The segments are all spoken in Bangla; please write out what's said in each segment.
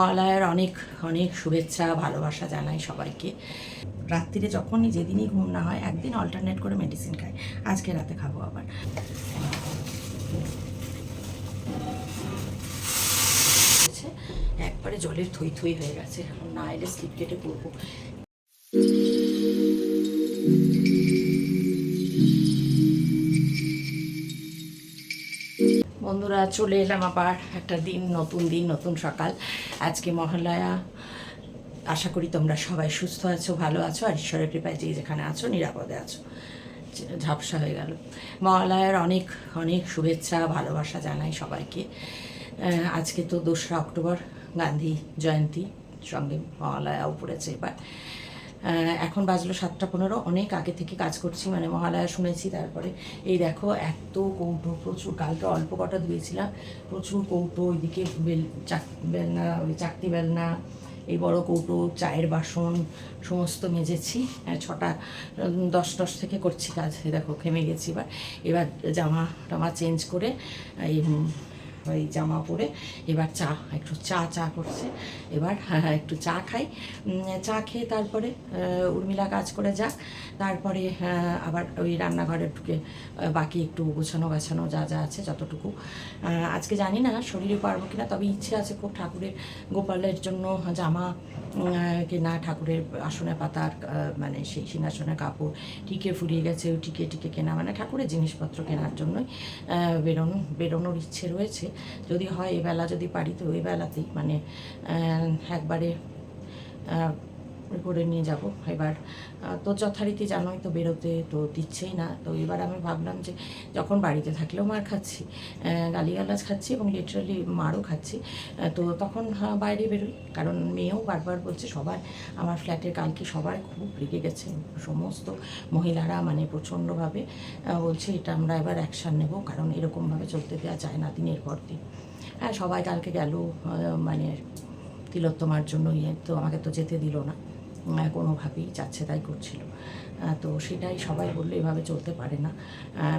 মহালয়ার অনেক অনেক শুভেচ্ছা, ভালোবাসা জানাই সবাইকে। রাত্রিরে যখনই যেদিনই ঘুম না হয়, একদিন অল্টারনেট করে মেডিসিন খাই। আজকে রাতে খাব আবার। একবারে জলের থই থই হয়ে গেছে। এখন না এলে স্লিপ কেটে পড়ব। বন্ধুরা, চলে এলাম আবার একটা দিন, নতুন দিন, নতুন সকাল। আজকে মহালয়া। আশা করি তোমরা সবাই সুস্থ আছো, ভালো আছো, আর ঈশ্বরের কৃপায় যে যেখানে আছো, নিরাপদে আছো। ঝাপসা হয়ে গেল। মহালয়ার অনেক অনেক শুভেচ্ছা, ভালোবাসা জানাই সবাইকে। আজকে তো দোসরা অক্টোবর, গান্ধী জয়ন্তী। সঙ্গে মহালয়াও পড়েছে এবার। এখন বাজলো সাতটা পনেরো। অনেক আগে থেকে কাজ করছি মানে মহালয়া শুনেছি তারপরে। এই দেখো, এত কৌটো, প্রচুর, কালকে অল্প কটা ধুয়েছিলাম। প্রচুর কৌটো, ওইদিকে বেল, চাক, বেলনা, ওই চাকতি বেলনা, এই বড় কৌটো, চায়ের বাসন, সমস্ত মেজেছি। ছটা, দশ দশ থেকে করছি কাজ। দেখো, ঘেমে গেছি এবার। এবার জামা টামা চেঞ্জ করে, এই ওই জামা পরে এবার চা একটু চা চা করছে। এবার হ্যাঁ, হ্যাঁ, একটু চা খাই। চা খেয়ে তারপরে উর্মিলা কাজ করে যাক। তারপরে আহ, আবার ওই রান্নাঘরে ঢুকে বাকি একটু গোছানো গাছানো যা যা আছে যতটুকু। আজকে জানি না শরীরে পারব কিনা তবে ইচ্ছে আছে খুব ঠাকুরের গোপালের জন্য জামা কেনা ঠাকুরের আসনে পাতার মানে সেই সিংহাসনের কাপড় টিকে ফুরিয়ে গেছে টিকে টিকে কেনা। মানে ঠাকুরের জিনিসপত্র কেনার জন্যই বেরোনো বেরোনোর ইচ্ছে রয়েছে। যদি হয় এবেলা বেলা যদি পারি তো ওই বেলাতেই মানে একবারে করে নিয়ে যাব। এবার তো যথারীতি জানোই তো বেরোতে তো দিচ্ছেই না। তো এবার আমি ভাবলাম যে যখন বাড়িতে থাকলেও মার খাচ্ছি গালিগালাজ খাচ্ছি এবং লিটারালি মারও খাচ্ছি তো তখন বাইরে বেরোই। কারণ মেয়েও বারবার বলছে সবাই আমার ফ্ল্যাটের কালকে সবাই খুব রেগে গেছে। সমস্ত মহিলারা মানে প্রচণ্ডভাবে বলছে, এটা আমরা এবার অ্যাকশান নেব, কারণ এরকমভাবে চলতে দেওয়া যায় না দিনের পর দিন। হ্যাঁ সবাই কালকে গেল মানে তিলোত্তমার জন্য ইয়ে তো আমাকে তো যেতে দিল না। কোনোভাবেই যাচ্ছে তাই করছিল। তো সেটাই সবাই বলল, এভাবে চলতে পারে না।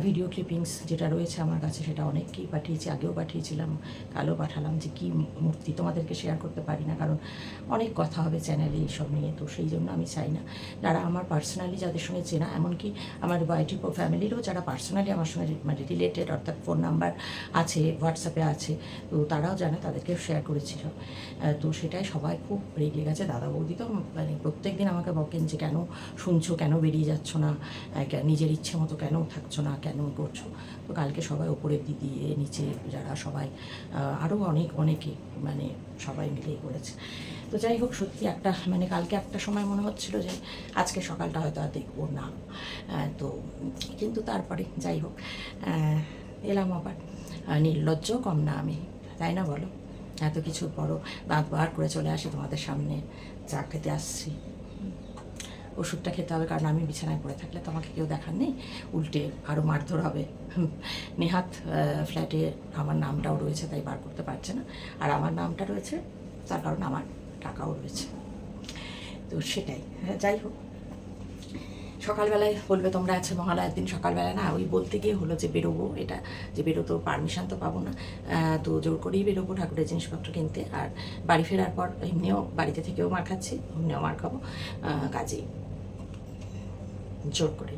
ভিডিও ক্লিপিংস যেটা রয়েছে আমার কাছে সেটা অনেককেই পাঠিয়েছি, আগেও পাঠিয়েছিলাম, কালও পাঠালাম যে কী মূর্তি তোমাদেরকে শেয়ার করতে পারি না, কারণ অনেক কথা হবে চ্যানেলে এইসব নিয়ে, তো সেই জন্য আমি চাই না। যারা আমার পার্সোনালি যাদের সঙ্গে চেনা, এমনকি আমার বায়োটিপ ফ্যামিলিরও যারা পার্সোনালি আমার সঙ্গে মানে রিলেটেড অর্থাৎ ফোন নাম্বার আছে হোয়াটসঅ্যাপে আছে, তো তারাও জানে তাদেরকে শেয়ার করেছিল। তো সেটাই সবাই খুব রেগে গেছে দাদা বৌদি তো মানে প্রত্যেক দিন আমাকে বকেন যে কেন শুনছো, কেন বেরিয়ে যাচ্ছ না নিজের ইচ্ছে মতো কেন থাকছো না, কেন করছ? তো কালকে সবাই ওপরে দিদি নিচে যারা সবাই আরও অনেক, অনেকে মানে সবাই মিলেই করেছে। তো যাই হোক, সত্যি একটা মানে কালকে একটা সময় মনে হচ্ছিল যে আজকে সকালটা হয়তো আর দেখব না। তো কিন্তু তারপরে যাই হোক এলাম আবার। নির্লজ্জ কম না আমি, তাই না বলো? এত কিছু বড় দাঁত বার করে চলে আসি তোমাদের সামনে। চা খেতে আসছি। ওষুধটা খেতে হবে কারণ আমি বিছানায় পড়ে থাকলে তো আমাকে কেউ দেখার নেই। উল্টে আরও মারধর হবে। নেহাত ফ্ল্যাটে আমার নামটাও রয়েছে তাই বার করতে পারছে না। আর আমার নামটা রয়েছে তার কারণ আমার টাকাও রয়েছে। তো সেটাই হ্যাঁ, যাই হোক। সকালবেলায় বলবে, তোমরা আছে মহালয়ার দিন সকালবেলা না ওই বলতে গিয়ে হলো যে বেরোবো এটা, যে বেরোতো পারমিশন তো পাবো না। তো জোর করেই বেরোবো, ঠাকুরের জিনিসপত্র কিনতে। আর বাড়ি ফেরার পর এমনিও বাড়িতে থেকেও মার খাচ্ছি, এমনিও মার খাব। কাজেই জোর করে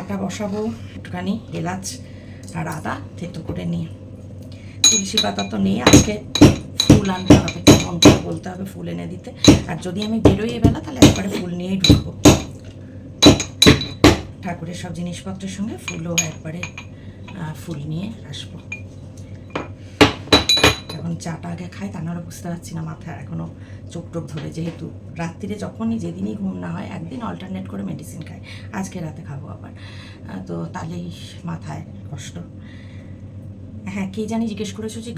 একটা বসাবো, একটুখানি এলাচ আর আদা থেতো করে নিয়ে। তুলসী পাতা তো নেই, আজকে ফুল আনতে হবে বলতে হবে ফুল এনে দিতে। আর যদি আমি বেরোই এবেলা, তাহলে একবারে ফুল নিয়েই ঢুকবো। ঠাকুরের সব জিনিসপত্রের সঙ্গে ফুলও একবারে ফুল নিয়ে আসব। এখন চাটা আগে খাই, তা নাহলে বুঝতে পারছি না মাথায় এখনও চোখ টোক ধরে। যেহেতু রাত্রিরে যখনই যেদিনই ঘুম না হয়, একদিন অল্টারনেট করে মেডিসিন খাই। আজকে রাতে খাব আবার। তো তাহলেই মাথায় কষ্ট। হ্যাঁ কে জানি জিজ্ঞেস করেছ যে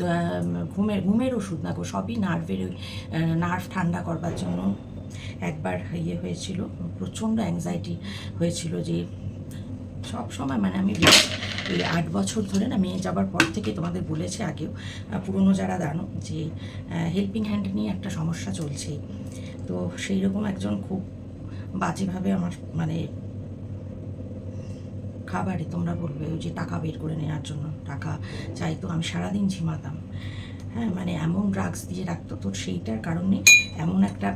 ঘুমের ঘুমের ওষুধ না গো, সবই নার্ভের ওই নার্ভ ঠান্ডা করবার জন্য। একবার ইয়ে হয়েছিল, প্রচণ্ড অ্যাংজাইটি হয়েছিল যে সব সময় মানে আমি এই আট বছর ধরে না মেয়ে যাবার পর থেকে তোমাদের বলেছে আগেও পুরনো যারা জানো যে হেল্পিং হ্যান্ড নিয়ে একটা সমস্যা চলছে। তো সেই রকম একজন খুব বাজেভাবে আমার মানে খাবারে তোমরা বলবে ওই যে টাকা বের করে নেওয়ার জন্য, টাকা চাইতো আমি সারাদিন ঝিমাতাম। হ্যাঁ মানে এমন ড্রাগস দিয়ে রাখতো, তো সেইটার কারণে এমন একটা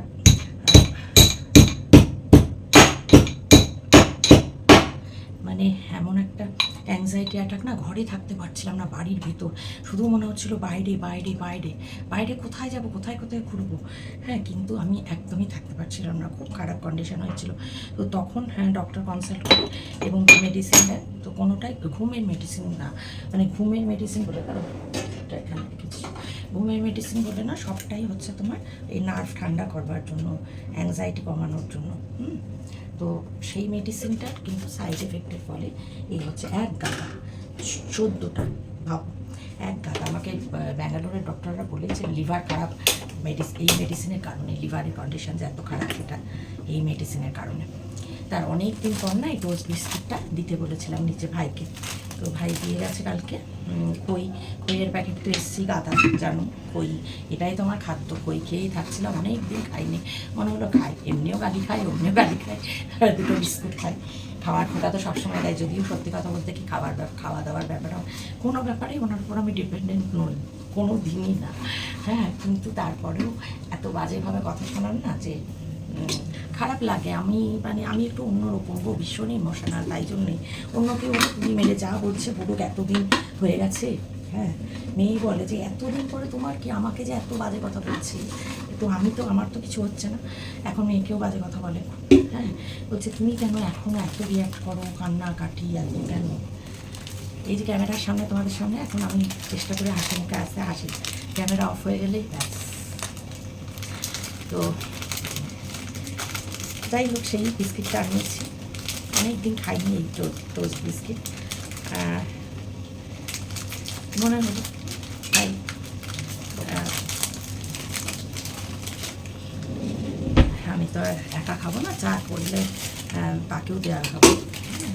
মানে এমন একটা অ্যাংজাইটি অ্যাটাক না ঘরে থাকতে পারছিলাম না বাড়ির ভিতর। শুধু মনে হচ্ছিল বাইরে বাইরে বাইরে। বাইরে কোথায় যাব, কোথায় কোথায় ঘুরবো? হ্যাঁ কিন্তু আমি একদমই থাকতে পারছিলাম না। খুব খারাপ কন্ডিশন হয়েছিল। তো তখন হ্যাঁ ডক্টর কনসাল্ট করি এবং মেডিসিন দেয়। তো কোনোটাই ঘুমের মেডিসিন না। মানে ঘুমের মেডিসিন বলে কারও এটা এখানে রেখেছি। ঘুমের মেডিসিন বলে না, সবটাই হচ্ছে তোমার এই নার্ভ ঠান্ডা করবার জন্য অ্যাংজাইটি কমানোর জন্য। হুম? তো সেই মেডিসিনটার কিন্তু সাইড এফেক্টের ফলে এই হচ্ছে এক গাদা, চোদ্দোটা, ভাব, এক গাদা। আমাকে ব্যাঙ্গালোরের ডক্টররা বলেছে লিভার খারাপ মেডিসিন এই মেডিসিনের কারণে, লিভারের কন্ডিশন যে এত খারাপ সেটা এই মেডিসিনের কারণে। তার অনেক দিন পর না এই ডোজ বিস্কিটটা দিতে বলেছিলাম নিচে ভাইকে। তো ভাই দিয়ে গেছে কালকে। উম, খই খইয়ের প্যাকেট তো এসছি গাদা জানো? কই? এটাই তো আমার খাদ্য। কই খেয়েই থাকছিলাম অনেক দিন খাইনি। মনে হলো খাই এমনিও গালি খাই অমনিও গালি খাই দুটো বিস্কুট খাই খাওয়ার খোটা তো সবসময় দেয় যদিও সত্যি কথা বলতে কি খাবার খাওয়া দাওয়ার ব্যাপারে কোনো ব্যাপারে ওনার উপর আমি ডিপেন্ডেন্ট নই কোনো দিনই না। হ্যাঁ কিন্তু তারপরেও এত বাজেভাবে কথা শোনান না যে খারাপ লাগে। আমি মানে আমি একটু অন্যরকম ভীষণ ইমোশনাল তাই জন্যে অন্য কেউ তুমি মেরে যা বলছে বলুক এতদিন হয়ে গেছে? হ্যাঁ। মেয়ে বলে যে, এতদিন পরে তোমার কি আমাকে যে এত বাজে কথা বলছি? তো আমি তো, আমার তো কিছু হচ্ছে না। এখন মেয়েকেও বাজে কথা বলে। হ্যাঁ। বলছে, তুমি কেন এখনও এত রিয়াক্ট করো, কান্না, কাটি, এত কেন? এই যে ক্যামেরার সামনে, তোমাদের সামনে, এখন আমি চেষ্টা করে হাসি মুখে আসতে হাসি। ক্যামেরা অফ হয়ে গেলেই ব্যাস। তো যাই হোক, সেই বিস্কিটটা আনিয়েছি। অনেক দিন খাইনি এই টোস্ট বিস্কিট। আর মনে হলো তাই আমি তো একা খাব না চা করলে আহ, তাকেও দেওয়া খাব। হ্যাঁ,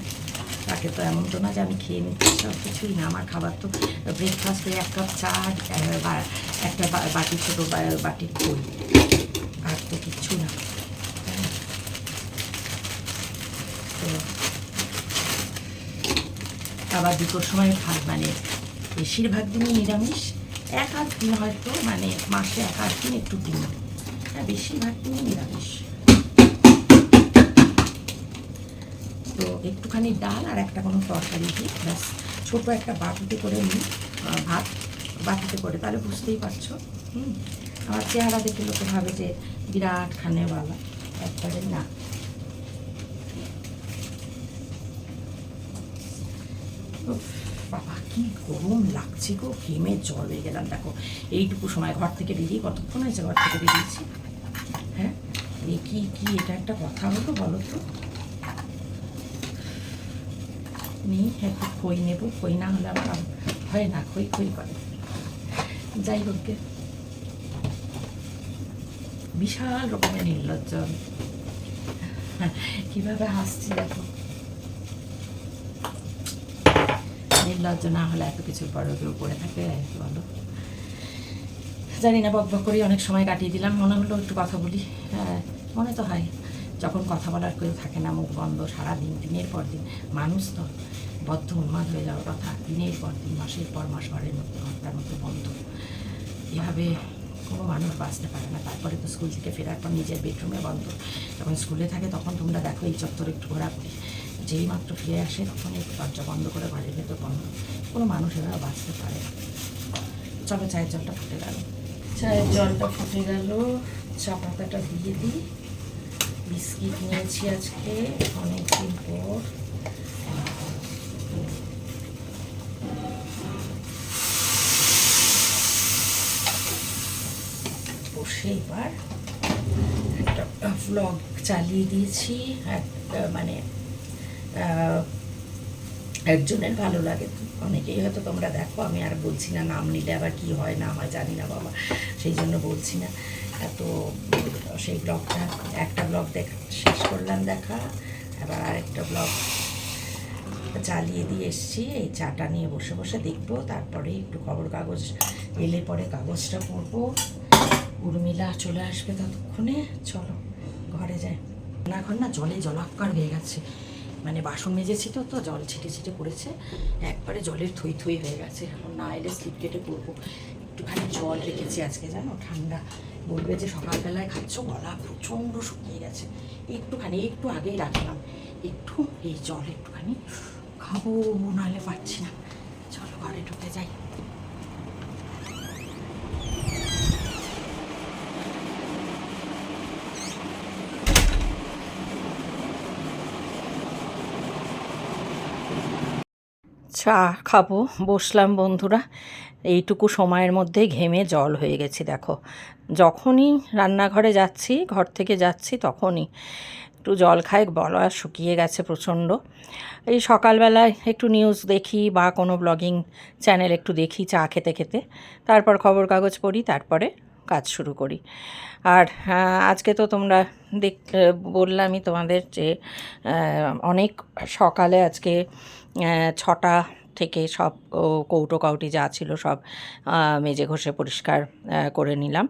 তাকে তো এমন তো না যে আমি খেয়ে নিচ্ছি সব কিছুই না। আমার খাবার তো ব্রেকফাস্টে এক কাপ চা একটা বাটি ছোটো বাটির খই আর তো কিচ্ছু না। হ্যাঁ। তো আবার দুটোর সময় ভাত মানে বেশিরভাগ দিনই নিরামিষ। এক আধ দিন হয়তো মানে মাসে এক আধ দিন একটু দিন হ্যাঁ বেশিরভাগ দিনই নিরামিষ। তো একটুখানি ডাল আর একটা কোনো তরকারি দিই ব্যাস। ছোটো একটা বাটিতে করে নিই ভাত বাটিতে করে। তাহলে বুঝতেই পারছ, হুম? আমার চেহারা দেখে লোকে ভাবে যে বিরাট খানেওয়ালা। একবারে না। বাবা কি গরম লাগছে গো, ঘেমে জল হয়ে গেলাম, দেখো। এইটুকু সময় ঘর থেকে বেরিয়ে কতক্ষণ হয়েছে ঘর থেকে বেরিয়েছি? হ্যাঁ? এ কি কি এটা একটা কথা হলো বলো তো? নেই একটু খই নেব, খই না হলে আমার হয় না, খই খই করে। যাই হোক গে। বিশাল রকমের নির্লজ্জ। আমি। কীভাবে হাসছি দেখো। নির্লজ্জ না হলে এত কিছুর পরেও কেউ পড়ে থাকে বলো? জানি না বক বক করে অনেক সময় কাটিয়ে দিলাম। মনে হলো একটু কথা বলি। হ্যাঁ মনে তো হয়, যখন কথা বলার কেউ থাকে না, মুখ বন্ধ সারাদিন, দিনের পর দিন। মানুষ তো বদ্ধ উন্মাদ হয়ে যাওয়ার কথা, দিনের পর দিন, মাসের পর মাস ঘরের মধ্যে ঘণ্টার মধ্যে বন্ধ। এভাবে কোনো মানুষ বাঁচতে পারে না। তারপরে তো স্কুল থেকে ফেরার পর নিজের বেডরুমে বন্ধ। যখন স্কুলে থাকে, তখন তোমরা দেখো এই চত্বরে একটু ঘোরা ঘোরাঘুরি। যেই মাত্র ফিরে আসে, তখন একটু দরজা বন্ধ করে ঘরের ভেতর বন্ধ কোনো মানুষ এভাবে বাঁচতে পারে। চলো চায়ের জলটা ফুটে গেল। চায়ের জলটা ফুটে গেল। চা পাতাটা দিয়ে দিই। বিস্কিট নিয়েছি আজকে অনেকদিন পর। বসে এবার একটা ব্লগ চালিয়ে দিয়েছি। মানে একজনের ভালো লাগে, অনেকেই হয়তো তোমরা দেখো, আমি আর বলছি না নাম নিলে আবার কি হয়, না আমার জানি না বাবা, সেই জন্য বলছি না। তো সেই ব্লগটা, একটা ব্লগ দেখা, শেষ করলাম দেখা এবার আরেকটা ব্লগ চালিয়ে দিয়ে এসছি, এই চাটা নিয়ে বসে বসে দেখব, তারপরে একটু খবর কাগজ এলে পরে কাগজটা পড়ব। উর্মিলা চলে আসবে ততক্ষণে, চলো, ঘরে যাই। না এখন না জলে জলাক্কার হয়ে গেছে। মানে বাসন মেজেছি তো তো জল ছিটে ছিটে পড়েছে। একবারে জলের থই থই হয়ে গেছে। এখন না এলে স্লিপ কেটে পড়ব একটুখানি জল রেখেছি আজকে, জানো? ঠান্ডা। বলবে যে সকালবেলায় খাচ্ছ, গলা প্রচণ্ড শুকিয়ে গেছে। একটুখানি, একটু আগেই রাখলাম। একটু এই জল একটুখানি খাব, নাহলে পাচ্ছি না। চলো ঘরে ঢুকে যাই। চা খাব, বসলাম বন্ধুরা। এইটুকু সময়ের মধ্যে ঘেমে জল হয়ে গেছি, দেখো। যখনই রান্নাঘরে যাচ্ছি, ঘর থেকে যাচ্ছি, তখনই। একটু জল খাই, বলা শুকিয়ে গেছে প্রচণ্ড। এই সকালবেলায় একটু নিউজ দেখি বা কোনো ব্লগিং চ্যানেল একটু দেখি চা খেতে খেতে। তারপর খবর কাগজ পড়ি, তারপরে কাজ শুরু করি। আর আজকে তো তোমরা দেখ বললামই তোমাদের যে অনেক সকালে আজকে ছটা থেকে সব কৌটো কাউটি যা ছিল সব মেজে ঘষে পরিষ্কার করে নিলাম।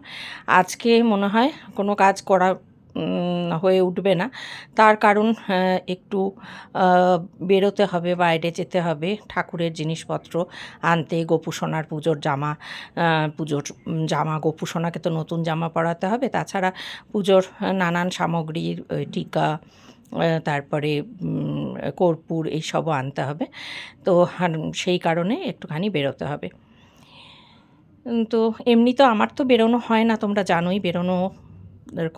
আজকে মনে হয় কোনো কাজ করা হয়ে উঠবে না। তার কারণ একটু বেরোতে হবে, বাইরে যেতে হবে, ঠাকুরের জিনিসপত্র আনতে, গোপুসোনার পুজোর জামা পুজোর জামা, গোপুসোনাকে তো নতুন জামা পরাতে হবে। তাছাড়া পুজোর নানান সামগ্রীর টিকা তারপরে কর্পূর এইসবও আনতে হবে। তো সেই কারণে একটুখানি বেরোতে হবে। তো এমনি তো আমার তো বেরোনো হয় না, তোমরা জানোই বেরোনো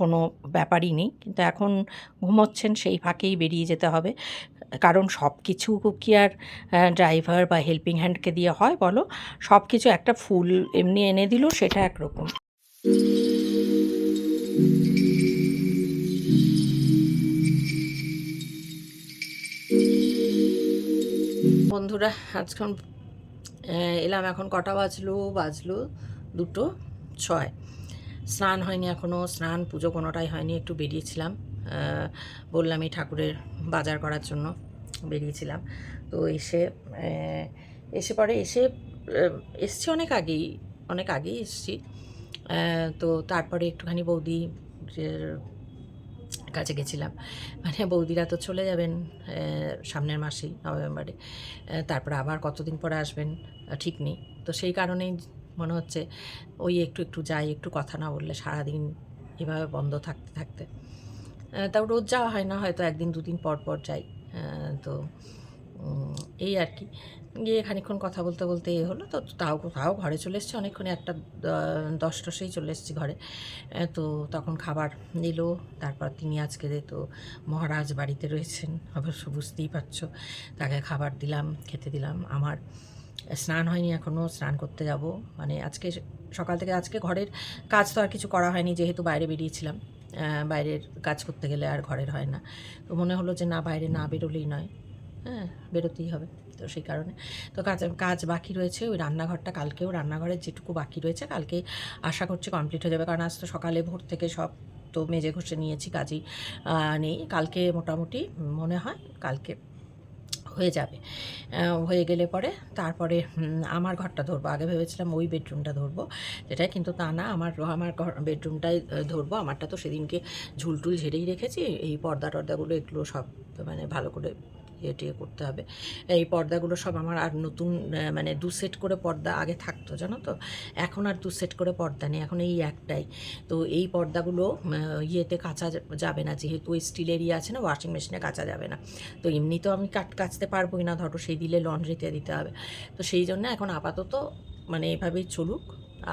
কোনো ব্যাপারই নেই। কিন্তু এখন ঘুমোচ্ছেন, সেই ফাঁকেই বেরিয়ে যেতে হবে। কারণ সব কিছু কি আর ড্রাইভার বা হেল্পিং হ্যান্ডকে দিয়ে হয় বলো? সব কিছু একটা ফুল এমনি এনে দিল, সেটা একরকম। বন্ধুরা আজকাল এলাম এখন কটা বাজলো? বাজলো দুটো ছয়। স্নান হয়নি এখনও স্নান পুজো কোনোটাই হয়নি একটু বেরিয়েছিলাম। আহ, বললাম এই ঠাকুরের বাজার করার জন্য বেরিয়েছিলাম। তো এসে এসে পরে এসে এসছি অনেক আগেই অনেক আগেই এসছি। তো তারপরে একটুখানি বৌদি কাছে গেছিলাম। মানে বৌদিরা তো চলে যাবেন সামনের মাসেই নভেম্বরে। তারপরে আবার কতদিন পরে আসবেন ঠিক নেই। তো সেই কারণেই মনে হচ্ছে ওই একটু একটু যাই, একটু কথা না বললে সারাদিন এভাবে বন্ধ থাকতে থাকতে। তাও রোজ যাওয়া হয় না, হয়তো একদিন দুদিন পর পর যাই। তো এই আর কি। গিয়ে খানিকক্ষণ কথা বলতে বলতে এ হলো, তো তাও তাও ঘরে চলে এসেছি, অনেকক্ষণ একটা দশ টসেই চলে এসেছি ঘরে। তো তখন খাবার নিল, তারপর তিনি আজকে তো মহারাজ বাড়িতে রয়েছেন, অবশ্য বুঝতেই পারছ, তাকে খাবার দিলাম, খেতে দিলাম আমার। স্নান হয়নি এখনও স্নান করতে যাব। মানে আজকে সকাল থেকে আজকে ঘরের কাজ তো আর কিছু করা হয়নি, যেহেতু বাইরে বেরিয়েছিলাম। বাইরের কাজ করতে গেলে আর ঘরের হয় না। তো মনে হলো যে না, বাইরে না বেরোলেই নয়। হ্যাঁ বেরোতেই হবে। তো সেই কারণে। তো কাজ কাজ বাকি রয়েছে, ওই রান্নাঘরটা কালকেও রান্নাঘরের যেটুকু বাকি রয়েছে, কালকে আশা করছি কমপ্লিট হয়ে যাবে। কারণ আজ তো সকালে ভোর থেকে সব তো মেজে ঘষে নিয়েছি, কাজই নেই। কালকে মোটামুটি, মনে হয় কালকে হয়ে যাবে। হয়ে গেলে পরে তারপরে আমার ঘরটা ধরবো। আগে ভেবেছিলাম ওই বেডরুমটা ধরবো। সেটাই কিন্তু তা না, আমার আমার ঘর, বেডরুমটাই ধরবো। আমারটা তো সেদিনকে ঝুলটুল ঝেড়েই রেখেছি। এই পর্দা টর্দাগুলো এগুলো সব মানে ভালো করে ইয়ে করতে হবে। এই পর্দাগুলো সব আমার আর নতুন মানে দু সেট করে পর্দা আগে থাকতো, জানো তো? এখন আর দু সেট করে পর্দা নেই, এখন এই একটাই। তো এই পর্দাগুলো ইয়েতে কাচা যাবে না, যেহেতু ওই স্টিলের ইয়ে আছে না ওয়াশিং মেশিনে কাচা যাবে না। তো এমনিতেও আমি কাট, কাচতে পারবোই না, ধরো সেই দিলে লন্ড্রিতে দিতে হবে। তো সেই জন্য এখন আপাতত মানে এভাবেই চলুক।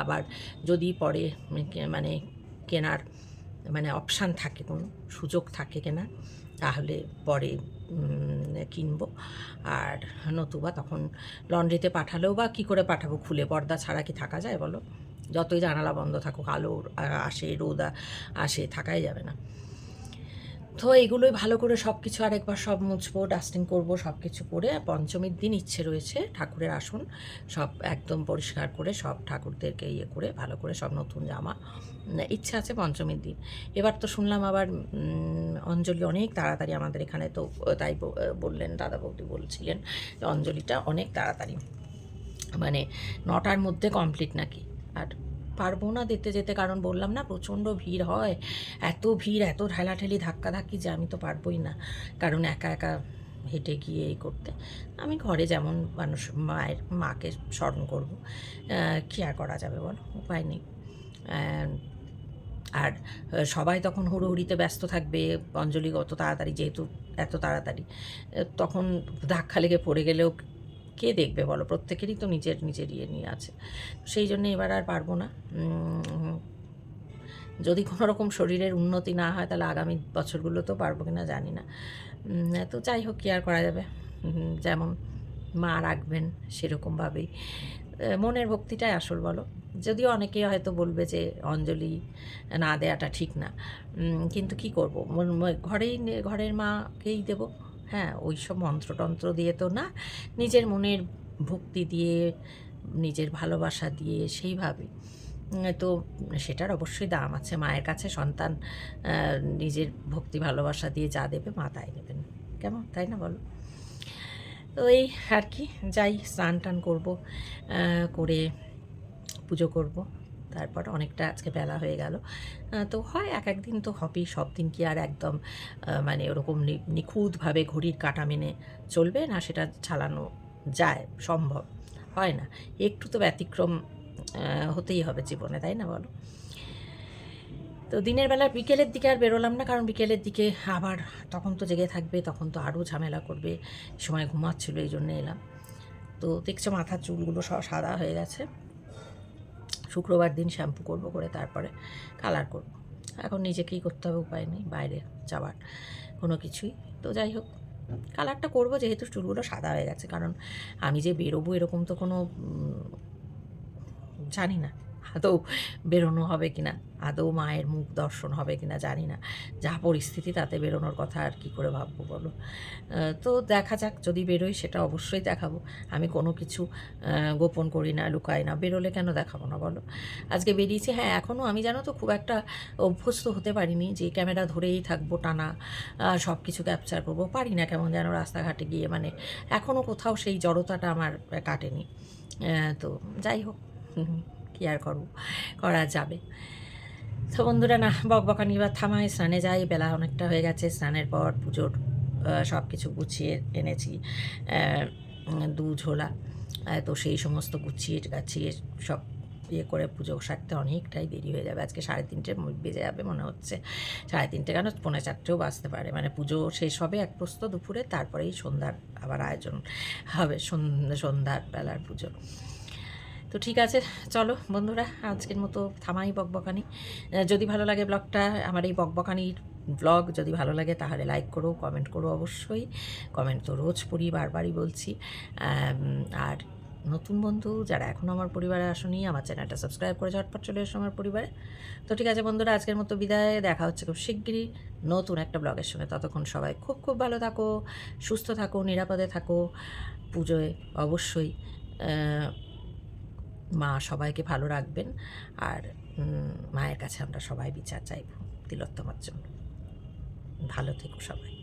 আবার যদি পরে মানে কেনার মানে অপশান থাকে কোনো, সুযোগ থাকে কেনার তাহলে পরে কিনব। আর নতুবা তখন লন্ড্রিতে পাঠালেও বা কি করে পাঠাবো? খুলে পর্দা ছাড়া কি থাকা যায় বলো? যতই জানালা বন্ধ থাকুক, আলো আসে, রোদা আসে, থাকাই যাবে না। তো এগুলোই ভালো করে সব কিছু আরেকবার সব মুছবো ডাস্টিং করব সব কিছু করে পঞ্চমীর দিন ইচ্ছে রয়েছে ঠাকুরের আসন। সব একদম পরিষ্কার করে সব ঠাকুরদেরকে ইয়ে করে ভালো করে সব নতুন জামা ইচ্ছে আছে পঞ্চমীর দিন। এবার তো শুনলাম আবার অঞ্জলি অনেক তাড়াতাড়ি আমাদের এখানে তো তাই বললেন, দাদা বৌদি বলছিলেন অঞ্জলিটা অনেক তাড়াতাড়ি। মানে নটার মধ্যে কমপ্লিট নাকি? আর পারব না দিতে যেতে, কারণ বললাম না, প্রচণ্ড ভিড় হয়। এত ভিড়, এত ঠেলাঠেলি ধাক্কা ধাক্কি যে আমি তো পারবোই না, কারণ একা একা হেঁটে গিয়ে এই করতে। আমি ঘরে যেমন মানুষ, মায়ের, মাকে স্মরণ করব কী আর করা যাবে বলো? উপায় নেই। আর সবাই তখন হুড়োহুড়িতে ব্যস্ত থাকবে, অঞ্জলি অত তাড়াতাড়ি, যেহেতু এত তাড়াতাড়ি, তখন ধাক্কা লেগে পড়ে গেলেও কে দেখবে বলো? প্রত্যেকেরই তো নিজের নিজের ইয়ে নিয়ে আছে। সেই জন্য এবার আর পারব না। যদি কোনো রকম শরীরের উন্নতি না হয়, তাহলে আগামী বছরগুলো তো পারব কি না। জানি না তো যাই হোক, কী আর করা যাবে? যেমন মা রাখবেন সেরকমভাবেই। মনের ভক্তিটাই আসল বলো। যদিও অনেকেই হয়তো বলবে যে অঞ্জলি না দেওয়াটা ঠিক না। কিন্তু কি করব? ঘরেই ঘরের মাকেই দেব। হ্যাঁ ওই সব মন্ত্রতন্ত্র দিয়ে তো না, নিজের মনের ভক্তি দিয়ে, নিজের ভালোবাসা দিয়ে সেইভাবে। তো সেটার অবশ্যই দাম আছে। মায়ের কাছে সন্তান নিজের ভক্তি ভালোবাসা দিয়ে যা দেবে মা তাই দেবেন কেমন? তাই না বলো? তো এই আর কি, যাই স্নান টান করব করে পুজো করব। তারপর অনেকটা আজকে বেলা হয়ে গেল। তো হয় এক একদিন তো হবেই, সব দিন কি আর একদম মানে ওরকম নিখুঁতভাবে ঘড়ির কাটা মেনে চলবে না সেটা চালানো যায়, সম্ভব হয় না। একটু তো ব্যতিক্রম হতেই হবে জীবনে, তাই না বলো? তো দিনের বেলা বিকেলের দিকে আর বেরোলাম না, কারণ বিকেলের দিকে আবার তখন তো জেগে থাকবে, তখন তো আরও ঝামেলা করবে, সময় ঘুমাচ্ছিল, এই জন্য এলাম। তো দেখছ মাথার চুলগুলো সব সাদা হয়ে গেছে। শুক্রবার দিন শ্যাম্পু করব করে তারপরে কালার করব। এখন নিজেকেই করতে হবে, উপায় নেই, বাইরে যাওয়ার কোনো কিছুই। তো যাই হোক, কালারটা করব যেহেতু চুলগুলো সাদা হয়ে গেছে, কারণ আমি যে বেরোবো এরকম তো কোনো জানি না। আদৌ বেরোনো হবে কি না আদৌ মায়ের মুখ দর্শন হবে কি না জানি না। যা পরিস্থিতি, তাতে বেরোনোর কথা আর কি করে ভাববো বলো? তো দেখা যাক, যদি বেরোই সেটা অবশ্যই দেখাবো। আমি কোনো কিছু গোপন করি না, লুকাই না। বেরোলে কেন দেখাবো না বলো? আজকে বেরিয়েছি হ্যাঁ এখনও আমি জানো তো খুব একটা অভ্যস্ত হতে পারিনি যে ক্যামেরা ধরেই থাকব টানা সব কিছু ক্যাপচার করব। পারি না কেমন যেন রাস্তাঘাটে গিয়ে মানে এখনও কোথাও সেই জড়তাটা আমার কাটেনি। তো যাই হোক। কি আর করব, করা যাবে। তো বন্ধুরা, না বকবকানি বা থামায় স্নানে যাই, বেলা অনেকটা হয়ে গেছে, স্নানের পর পুজোর সব কিছু গুছিয়ে এনেছি দু ঝোলা তো সেই সমস্ত গুছিয়ে গাছিয়ে সব ইয়ে করে পুজো সারতে অনেকটাই দেরি হয়ে যাবে। আজকে সাড়ে তিনটে বেজে যাবে মনে হচ্ছে। সাড়ে তিনটে কেন? পৌনে চারটেও বাজতে পারে। মানে পুজো শেষ হবে এক প্রস্ত দুপুরে, তারপরেই সন্ধ্যার আবার আয়োজন হবে, সন্ধ্যা, সন্ধ্যার বেলার পুজো। তো ঠিক আছে, চলো বন্ধুরা, আজকের মতো থামাই বকবকানি। যদি ভালো লাগে ব্লগটা, আমার এই বকবকানির ব্লগ যদি ভালো লাগে, তাহলে লাইক করো কমেন্ট করো অবশ্যই। কমেন্ট তো রোজ পড়ি, বারবারই বলছি। আর নতুন বন্ধু যারা এখনও আমার পরিবারে আসনি, আমার চ্যানেলটা সাবস্ক্রাইব করে ঝটপট চলে এসো আমার পরিবারে। তো ঠিক আছে বন্ধুরা, আজকের মতো বিদায়। দেখা হচ্ছে খুব শিগগিরই নতুন একটা ব্লগের সঙ্গে। ততক্ষণ সবাই খুব খুব ভালো থাকো, সুস্থ থাকো, নিরাপদে থাকো। পুজোয় অবশ্যই মা সবাইকে ভালো রাখবেন আর মায়ের কাছে আমরা সবাই বিচার চাইব তিলোত্তমার জন্য। ভালো থেকো সবাই।